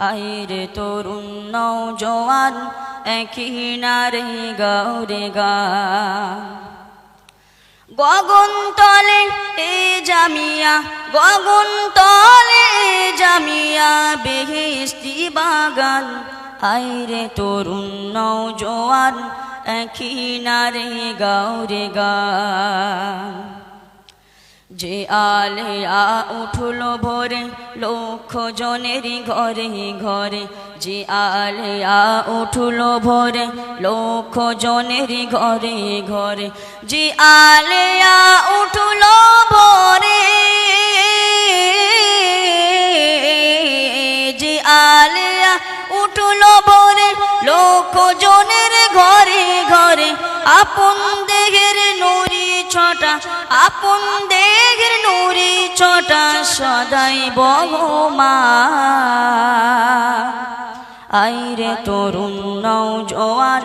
আইরে তরুণ নৌজওয়ান একই নারে গৌরে গা। গগন তলে এ জামিয়া, গগন তলে জামিয়া বেহেস্তি বাগান। আইরে তরুণ নৌজওয়ান একই নারে গৌরে গা। যে আলেয়া উঠল ভোরে লক্ষ জনের ঘরে ঘরে। যে আলেয়া উঠল ভোরে লক্ষ জনের ঘরে ঘরে। যে আলেয়া উঠল ভোরে, যে আলেয়া উঠল ভোরে লক্ষ জনের ঘরে ঘরে। আপন আপন দেহের নুরি ছটা সদাই বহমা। আইরে তরুণ নৌজওয়ান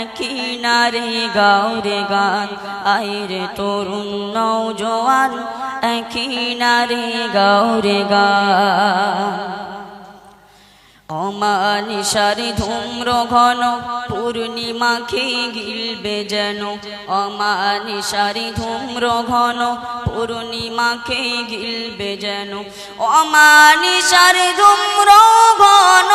একই নারে গাওরে গান। আইরে তরুণ নৌজওয়ান একই নারে গাওরে গান। অমানিসারি ধূম্র ঘন পূর্ণিমাকে গিলবে যেন। অমানিসারি ধূম্র ঘন পূর্ণিমাকে গিলবে যেন। অমানিসারি ধূম্র ঘন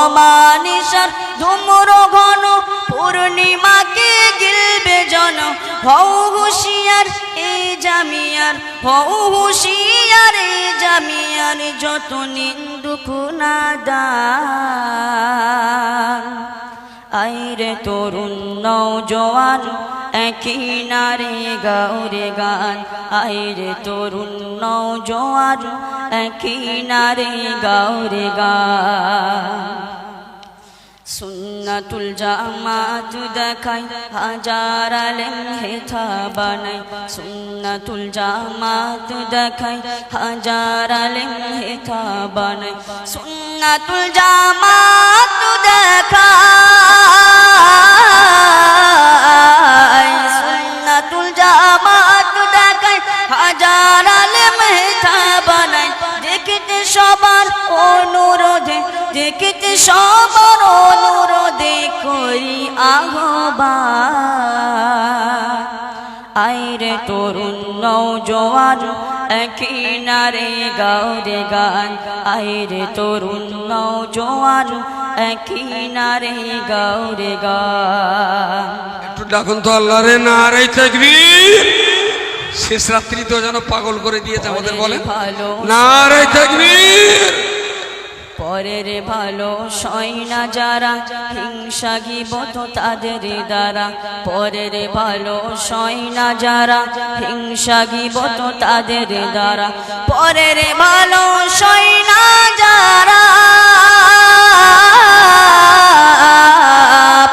অমানিসার ধূম্র ঘন পূর্ণিমাকে গিলবে হুশিয়ার এ জামিয়ার হৌ হুশিয়ার জামিয়ার যত নিন্দুক নাদান আইরে তরুণ নৌজওয়ান একই নারে গাওরে গান। আইরে তরুণ নৌজওয়ান একই নারে গাওরে গান। সুন্নাতুল জামাত দেখাই, হাজার আলেম হেথা বানাই সুন্নাতুল জামাত দেখাই, হাজার আলেম হেথা বানাই সুন্নাতুল জামাত দেখাই সুন্নাতুল জামাত দেখাই, হাজার আলেম হেথা বানাই দেখিতে সবার অনুরোধে, দেখিতে সবার আইরে তরুণ নৌজোয়ান একই নারে গাওরে গান। আইরে তরুণ নৌজোয়ান একই নারে গাওরে গান। একটু ডাকুন তো আল্লাহ রে নারাই তাকবীর। শেষ রাত্রি তো যেন পাগল করে দিয়েছে আমাদের বলে ভালো। নারাই তাকবীর। পরের ভালো সয়না যারা, হিংসা গিবত তাদের দ্বারা। পরের ভালো সয়না যারা, হিংসা গিবত তাদের দ্বারা। পরের ভালো সয়না যারা,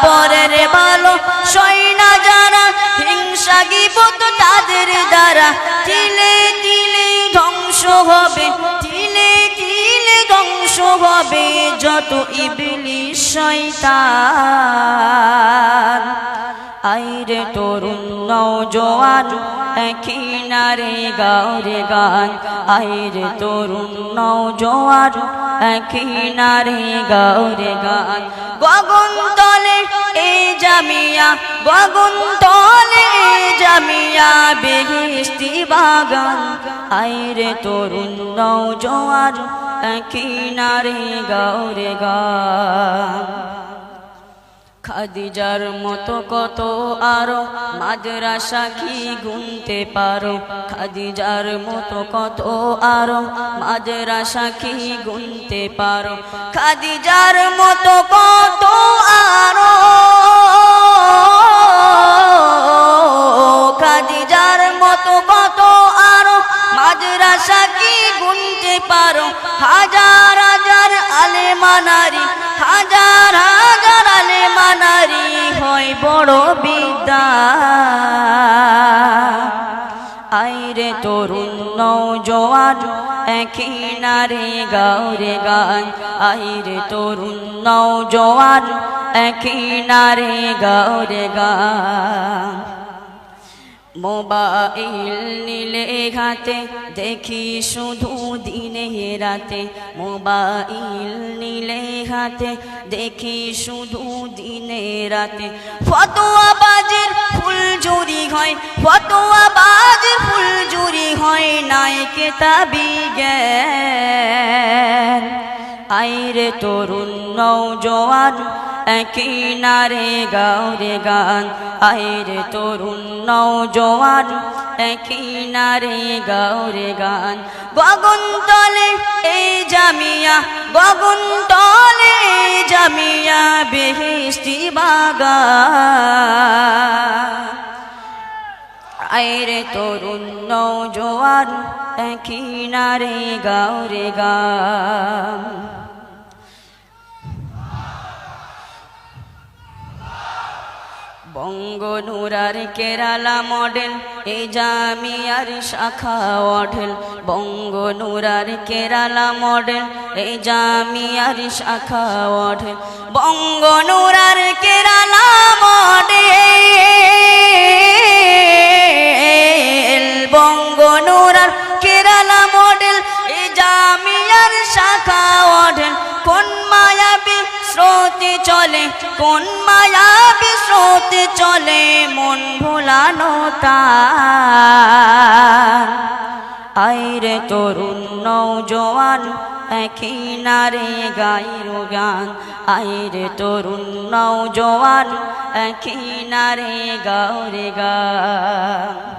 পরের ভালো সয়না যারা, হিংসা গিবত তাদের দ্বারা। হবে যত ইবলি শয়তান। আইরে তরুণ নৌজওয়ান একই নারে গাওরে গান। আইরে তরুণ নৌজওয়ান একই নারে গাওরে গান। গগন তলে এ জামিয়া, গগন তলে জামিয়া বেহেস্তি বাগান। আইরে তরুণ নৌজওয়ান একই নারে গাওরে গান খাদিজার মতো কত আরও মাদ্রাসা কি গুনতে পারো? খাদিজার মতো কত আরও মাদ্রাসা কি গুনতে পারো? খাদিজার মতো কত আরও হাজার হাজার আলেমানারি হাজার হাজার আলেমানারি হয় বড় বিদ্যা। আইরে তরুণ নৌজওয়ান একই নারে গাওরে গান। আইরে তরুণ নৌজওয়ান একই নারে গাওরে গান। মোবাইল নিলে হাতে দেখি শুধু দিনে রাতে। মোবাইল নিলে হাতে দেখি শুধু দিনে রাতে। ফতোয়া বাজের ফুল জুরি হয়, ফতোয়া বাজের ফুল জুরি হয় নাই কেতাবি জ্ঞান। আইরে তরুণ নৌজওয়ান একই নারে গাওরে গান, আইরে তরুণ নৌজওয়ান একই নারে গাওরে গান গগন তলে এই জামিয়া গগন তলে জামিয়া বেহেস্তি বাগান আইরে তরুণ নৌজওয়ান একই নারে গাওরে গান। বঙ্গনুরার কেরালা মডেল এই জামিয়ার শাখা অঢেল। বঙ্গনুরার কেরালা মডেল এই জামিয়ার শাখা অঢেল। বঙ্গনুরার কেরালা মডেল, বঙ্গনুরার কেরালা মডেল এই জামিয়ার শাখা অঢেল। কোন মায়াবী স্রোতে চলে, কোন মায়াবী স্রোতে চলে, মন ভোলানো তার। আইরে তরুণ নৌজওয়ান একই নারে গাইর গান। আইরে তরুণ নৌজওয়ান একই নারে গাওরে গান।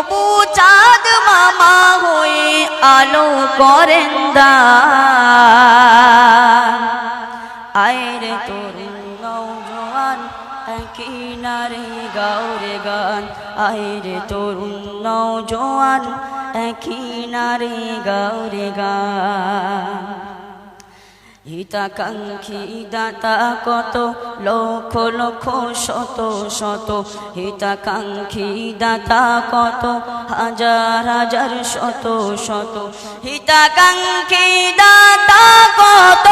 তবু চাঁদ মামা হয়ে আলো করেন দান আয়রে তরুণ নৌজওয়ান একই নারে গাওরে গান। আয়রে তরুণ নৌজওয়ান একই নারে গাওরে গান। হিতাকাঙ্ক্ষী দাতা কত? লক্ষ লক্ষ, শত শত। হিতাকাঙ্ক্ষী দাতা কত? হাজার হাজার, শত শত। হিতাকাঙ্ক্ষী দাতা কত?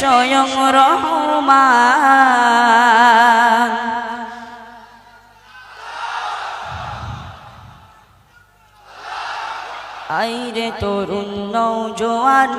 স্বয়ং রহমান। আইরে তরুণ নৌজওয়ান